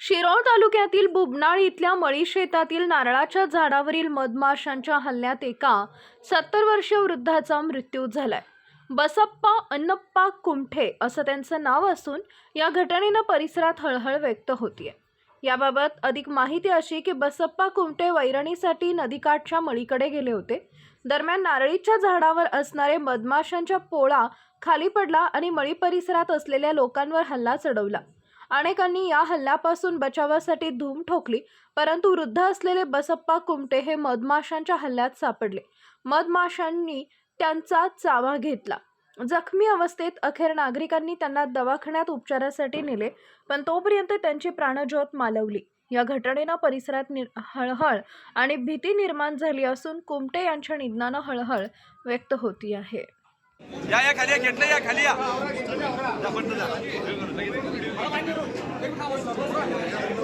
शिरोळ तालुक्यातील बुबनाळ इथल्या मळी शेतातील नारळाच्या झाडावरील मधमाशांच्या हल्ल्यात एका सत्तर वर्षीय वृद्धाचा मृत्यू झालाय. बसप्पा अन्नप्पा कुमठे असं त्यांचं नाव असून या घटनेनं परिसरात हळहळ व्यक्त होतीये. याबाबत अधिक माहिती अशी की बसप्पा कुमटे वैरणीसाठी नदीकाठच्या मळीकडे गेले होते. दरम्यान नारळीच्या झाडावर असणारे मधमाशांच्या पोळा खाली पडला आणि मळी परिसरात असलेल्या लोकांवर हल्ला चढवला. अनेकांनी या हल्ल्यापासून बचावासाठी धूम ठोकली परंतु वृद्ध असलेले बसप्पा कुमटे हे मधमाशांच्या हल्ल्यात सापडले. मधमाशांनी त्यांचा चावा घेतला. जखमी अवस्थेत अखेर नागरिकांनी त्यांना दवाखान्यात उपचारासाठी नेले पण तोपर्यंत त्यांची प्राणज्योत मालवली. या घटनेनं परिसरात निर हळहळ आणि भीती निर्माण झाली असून कुमटे यांच्या निधनानं हळहळ व्यक्त होती आहे. या या खाली या या खाली या. Thank you.